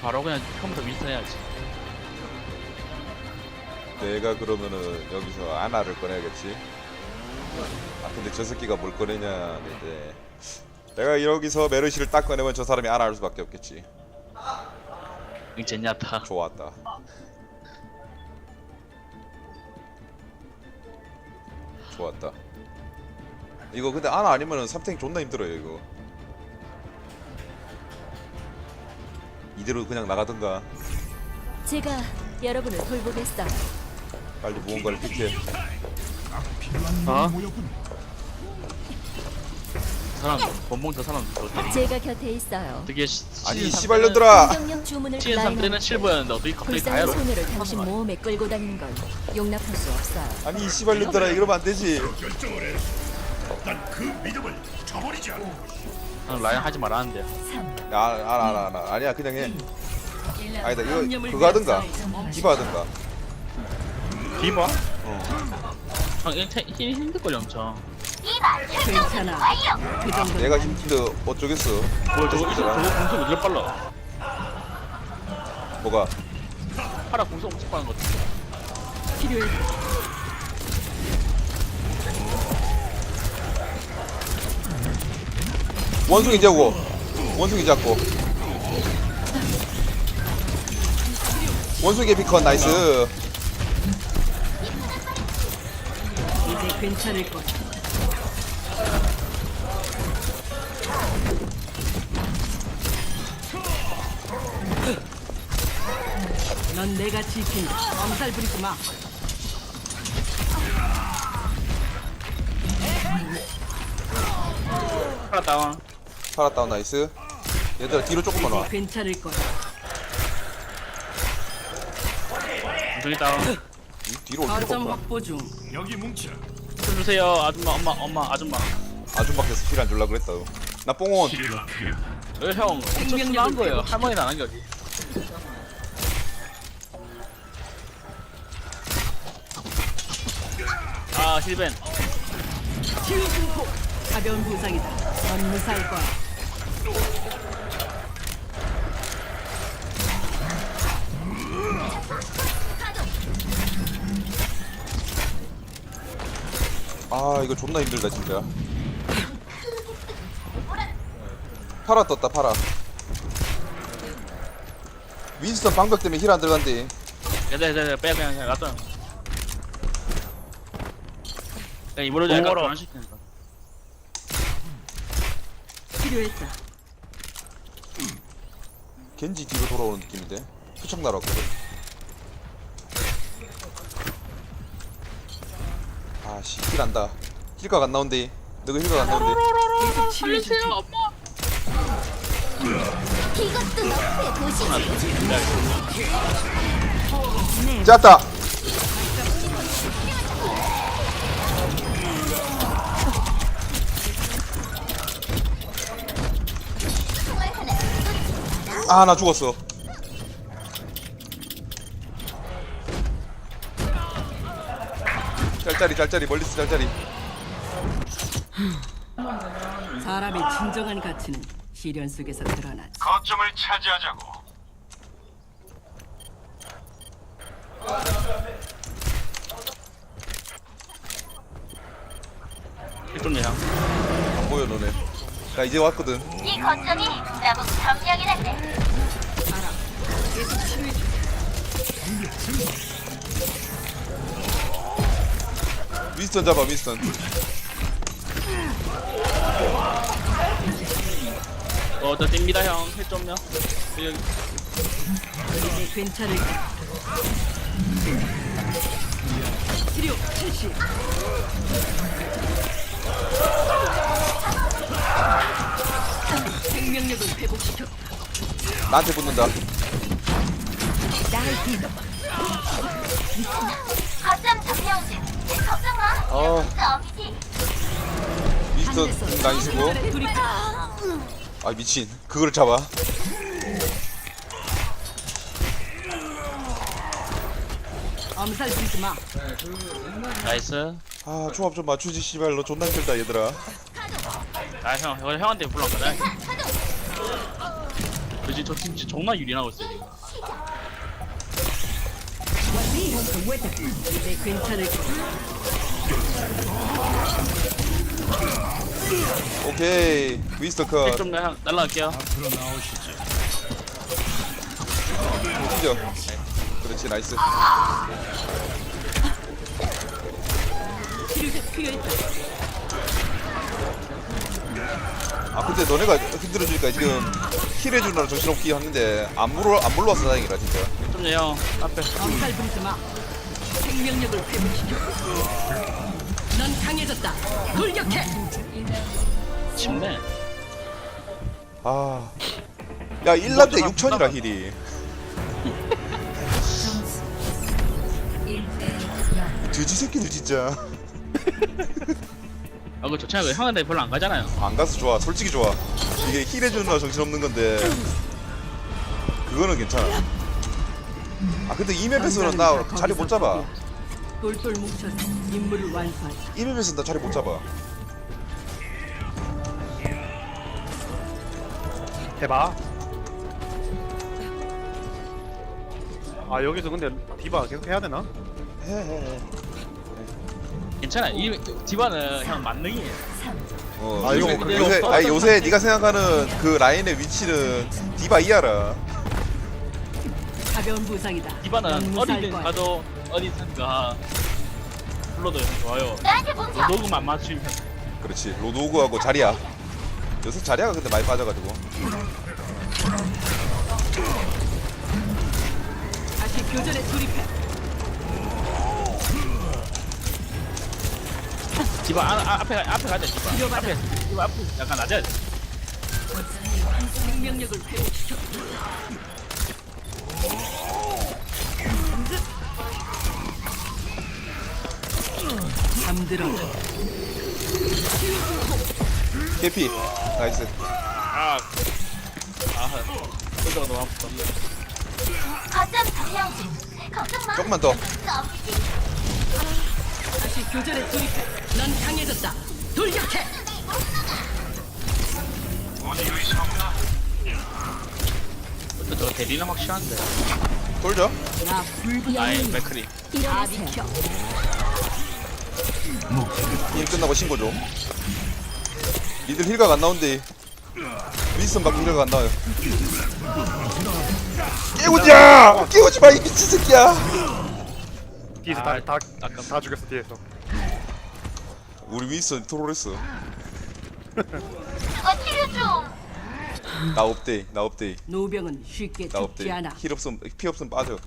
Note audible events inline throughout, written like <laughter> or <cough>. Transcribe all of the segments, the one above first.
바로 그냥 컴퓨터 윈스턴 해야지 내가 그러면은 여기서 아나를 꺼내야겠지. 아 근데 저 새끼가 뭘 꺼내냐 이제 내가 여기서 메르시를 딱 꺼내면 저 사람이 아나 할 수밖에 없겠지. 이 젠야타 좋았다. 좋았다. 이거 근데 아나 아니면은 삼탱 존나 힘들어요 이거. 이대로 그냥 나가든가 제가 여러분을 돌보겠어요. 빨리 무언가를 픽해. 어? 저 사람 본봉 저 사람 어떻게 제가 곁에 있어요. 어떻게 시- 아니 시즌 씨발년들아. 공격력 주문을 시즌 3 때는 실버였는데 어떻게 갑자기 불쌍한 다이아로 소녀를 당신 모험에 끌고 다니는 건 용납할 수 없어요. 아니 이 씨발년들아 이러면 안 되지. 나는 라인 하지 말았는데 야, 알아, 알아, 알아. 아니야, 그냥 해. 아니다, 이거 그거 하든가. 디바 하든가. 디바? 어 형, 힘 힘들걸요 엄청 괜찮아. 그 정도. 얘가 힘들 어쩌겠어. 뭐 저거 저거 공속 이렇게 빨라 뭐가? 파라 공속 엄청 빠른 것 같아 필요해. 원숭이 잡고. 원숭이 잡고. 원숭이 비컨 나이스. 이제 괜찮을 것. 넌 내가 지킨다. 엄살 부리지 마. 파라 다운 살았다 나이스. 얘들아 뒤로 조금만 와. 괜찮을 거야. 공속이 다운 응? 뒤로 올 필요가 거점 없구나. 확보 중. 술 주세요 아줌마 엄마 엄마 아줌마 아줌마께서 힐 안 줄라 그랬다. 나 뽕원. 왜형 엄청 순한 거예요 할머니는 안한 게 어디 아 힐벤 치유 증폭. 가벼운 부상이다. 넌 무사할 거야. 아 이거 존나 힘들다 진짜. 파라 떴다 파라. 윈스턴 방벽 때문에 힐 안 들어간대. 네네 네 네, 빼 그냥 그냥 놔둬 그냥 입으로 약간 오버로. 변환시키니까 필요했다. 겐지 뒤로 돌아오는 느낌인데. 투척 날았거든 아씨 힐한다. 힐각 안 나온대. 너가 힐각 안 나온대. 치료해 줄게. 엄마. 이것도 너의 도시지. 짰다 아 나 죽었어. 짤짤이 짤짤이 멀리서 짤짤이 사람의 진정한 가치는 시련 속에서 드러나지. 거점을 차지하자고. 힐좀 내향 안 보여 너네. 나 이제 왔거든. 이 거점이 나보고 점령이란데. 윈스턴 잡아 윈스턴 어 저 뜁니다 형 힐 좀요 여기 이제 괜찮을 거야. 치료 실시. 생명력을 회복시켜. 나한테 붙는다. 거점 중. 걱정 마. 어. 윈스턴 공 다니시고. 둘이 아 미친. 그걸 잡아. 엄살 부리지 마. 나이스. 아 조합 좀 맞추지 씨발. 너 존나 힘들다 얘들아 아형 형한테 불러거든 그지 저 팀 진짜 존나 유리하고 있어요 지금. 이제 괜찮을 거야. 오케이 미스터 컷좀 날- 날라갈게요 찢어 그렇지 나이스 필요했다. 아 근데 너네가 흔들어주니까 지금 힐 해주느라 정신없게 하는데 안 물어 안 물러와서 다행이다 진짜. 좀요. 앞에. 엄살 부리지 마. 생명력을 회복시켜. 넌 강해졌다. 돌격해. 침네 아 야 1란 때 6천이라 힐이. 점수 1대 0 돼지 새끼들 진짜 <laughs> 아 그거 좋잖아요. 형한테 별로 안 가잖아요. 안 가서 좋아. 솔직히 좋아. 이게 힐해주느라 정신없는 건데. 그거는 괜찮아. 아 근데 이 맵에서는 나 자리 못 잡아. 똘똘 뭉쳐서 임무를 완수하자. 이 맵에서는 나 자리 못 잡아. 해봐. 아 여기서 근데 디바 계속 해야 되나? 해해해 괜찮아. 이 디바는 형 만능이에요. 어, 아, 요새, 이거 요새, 아니, 요새 네가 생각하는 그 라인의 위치는 디바 이하라. 가벼운 부상이다. 넌 디바는 어디든 거야. 가도 어디든가 불러도 좋아요. 나한테 뭉쳐. 녹음 안 맞추면. 그렇지. 로드오그하고 자리야. 요새 자리야가 근데 많이 빠져가지고. 다시 교전에 돌입해. 디바 아, 아, 앞에 가- 앞에 가자 디바. 앞에 디바 앞에 약간 낮아야 돼 생명력을 회복시켜. 잠들어. 개피 나이스 아, 아, 소주가 너무 아프다. 거점 점령 중. 걱정 마. 조금만 더. 다시 교전에 돌입해. 넌 강해졌다. 돌격해. 근데 저 대리는 확실한데. 돌죠 나. 아이, 맥크리. 다 일어나세요 비켜. 일 끝나고 신고 좀 니들 힐각 안 나온대 윈스턴 밖에 힐각 안 나와요 깨우자 깨우지 마 이 미친 새끼야 뒤에서 아, 다, 다, 아깝다. 다 죽였어 뒤에서. 우리 윈스턴 트롤했어 그거 치료 좀. 나 없대 나 없대 노병은 쉽게 나 죽지 없대 않아. 힐 없음 피 없음 빠져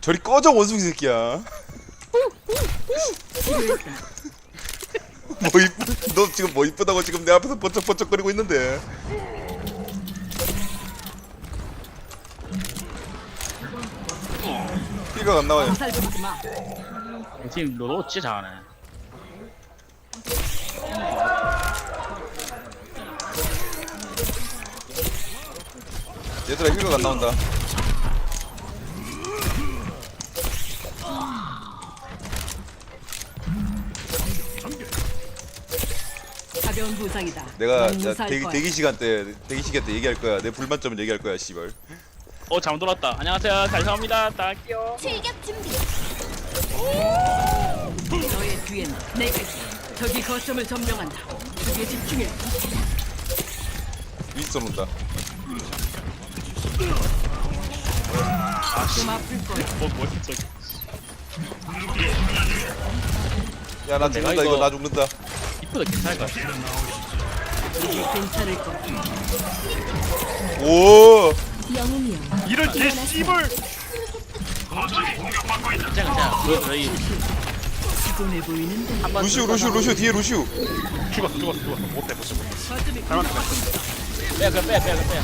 저리 꺼져 원숭이 새끼야 뭐 이쁘 너 지금 뭐 이쁘다고 지금 내 앞에서 번쩍번쩍거리고 있는데 힐각 안 나와요. 지금 로로 진짜 잘하네. 얘들아 힐각 안 나온다 가벼운 부상이다. 내가 넌 야, 무사할 대기, 거야. 대기 시간 때 대기 시간 때 얘기할 거야 내 불만점을 얘기할 거야 씨발 어, 잘못 돌았다. 안녕하세요. 감사합니다. 딸게요. 출격 준비. 너의 뒤엔 내가. 저기 거점을 점령한다. 그게 집중해. 윈스턴 온다 좀 아플 거야. 뭐, 뭐, 저기. 야 나 죽는다 이거 이거- 나 죽는다 이쁘다, 괜찮을 것 같아. 이게 괜찮을 거야. 오 이런 개 씨발. 괜찮아, 괜찮아. 그거 저희 피곤해 보이는데. 한번 루시우 루시우 루시우 뒤에 루시우 죽었어 죽었어 죽었어 못해 못해 빼야, 빼야, 빼야, 빼야.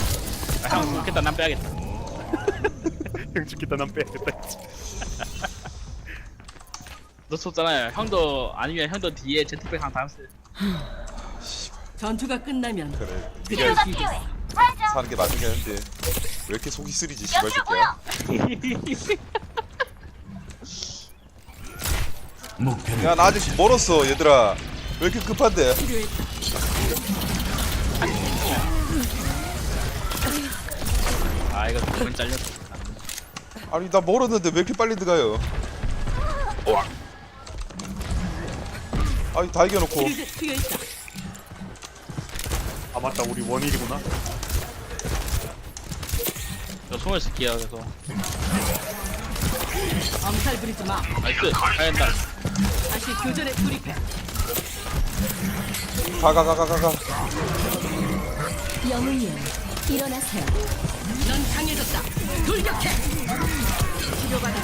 아, 형, 좋겠다. 난 빼야겠다. <laughs> 형 죽겠다 난 빼야겠다. <laughs> 너 썼잖아요. 형도, 아니면 형도 뒤에 제트백 한 다음스. 전투가 끝나면 그래 쉬겠어. 필요해. 사는 게게 아닌데 왜 이렇게 속이 쓰리지 씨발 새끼야. 야 나 아직 멀었어 얘들아 왜 이렇게 급한데 필요했다. 이거 두번 잘렸어 아니 나 멀었는데 왜 이렇게 빨리 들어가요? 아니 다 이겨놓고. 아 맞다 우리 원일이구나 이거 숨어 있을게요 그래서 엄살 부리지 마. 나이스 가야된다 다시 교전에 돌입해. 가 가 가 가 가가 영웅이여 일어나세요. 넌 강해졌다. 돌격해. 치료받아.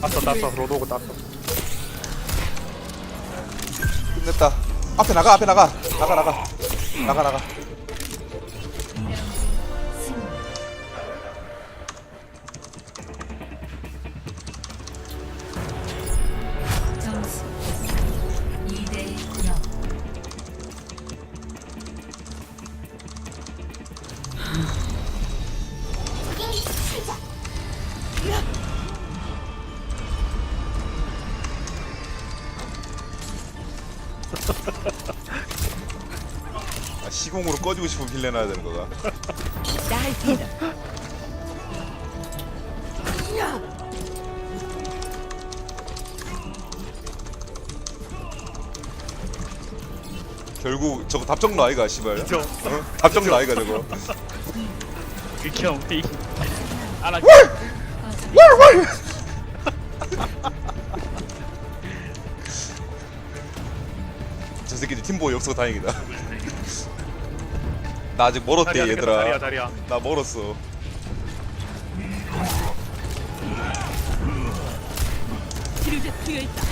땄어 땄어 로도고 땄어 끝냈다 앞에 나가 앞에 나가 나가 나가 나가 나가 시공으로 꺼지고 싶으면 빌려 놔야 되는 거가. 결국 저거 답정로 아이가 씨발. 그쵸. 어? 답정로 아이가 저거. 극혐 페이. 알아 저 새끼들 팀보 역서 다행이다 나 아직 멀었대 자리야 얘들아. 자리야 자리야. 나 멀었어. 치료제 투여 있다.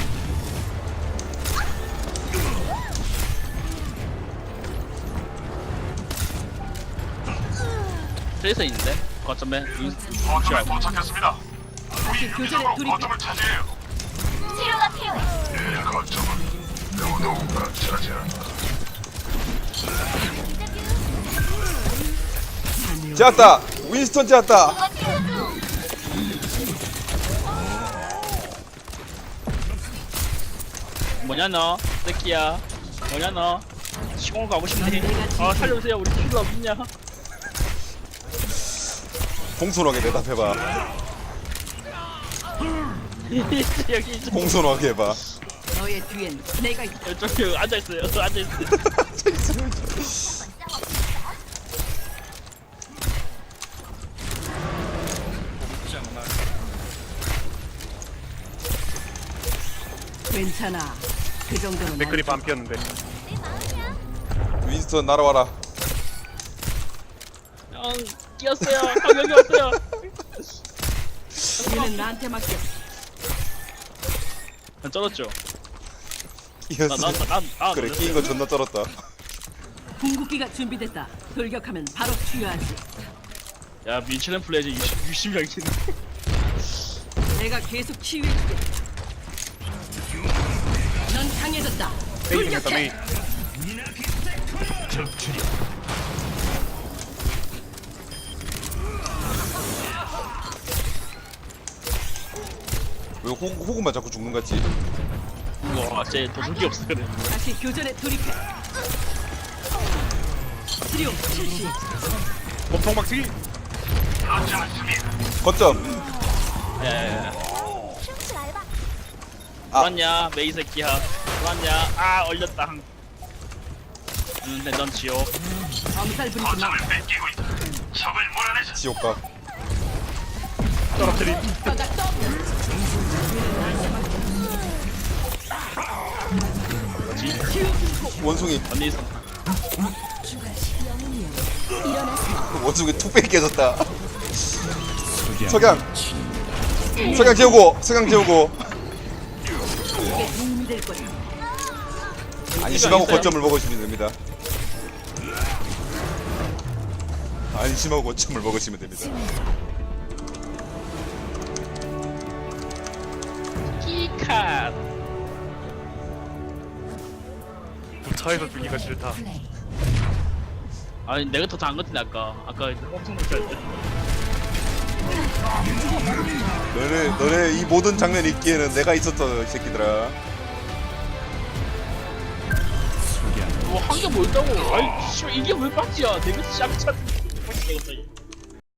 트레이서 있는데? 거점에? 다시 교전에 돌입해. 치료가 필요해. 제았다 윈스턴 제았다 이거 치료줘. 뭐냐 너? 새끼야. 뭐냐 너? 시공을 가고 싶니 아 살려주세요. 우리 킬러 어딨냐? 공손하게 대답해봐. <laughs> 여기 이쪽 공손하게 해봐. 너의 뒤엔 내가 있다. 이쪽에 앉아있어요. <laughs> 앉아있어요 <laughs> 괜찮아. 그 정도는 맥클이 반 피었는데 윈스턴 날아와라 형 끼었어요 형 여기 왔어요 얘는 나한테 맡겨. 난 쩔었죠 끼었어 나나나아 그래 끼인 거 존나 쩔었다 궁극기가 준비됐다. 돌격하면 바로 치유하지. 야 민철은 플레이즈 60, 60명이네 내가 계속. 넌 강해졌다. 메이 생겼다 메이 돌격해. 왜 호, 호구만 자꾸 죽는 거지 우와 쟤 도둑이 없어 그래 다시 교전에 돌입해. 치료 실시. 몸통 박치기 거점 야야야 알바. 아. 왔냐 메이 새끼야 왔냐? 아 얼렸다 음, 근데 넌 지옥. 엄살 부리지 마. 지옥가. 떨어뜨림. 원숭이. 언니 있어 원숭이 툭배기 깨졌다. 석양. 석양 재우고 석양 재우고 안심하고 있어요? 거점을 먹으시면 됩니다. 안심하고 거점을 먹으시면 됩니다. 키카 차에서 죽기가 싫다. 아니 내가 더 잘한 것 같은데 아까. 아까 엄청 못했는데 너네 너네 이 모든 장면 있기에는 내가 있었어 이 새끼들아 한게 뭐 있다고? 아이 씨발 이게 왜 빠지야? 내가 쌍차 되겠다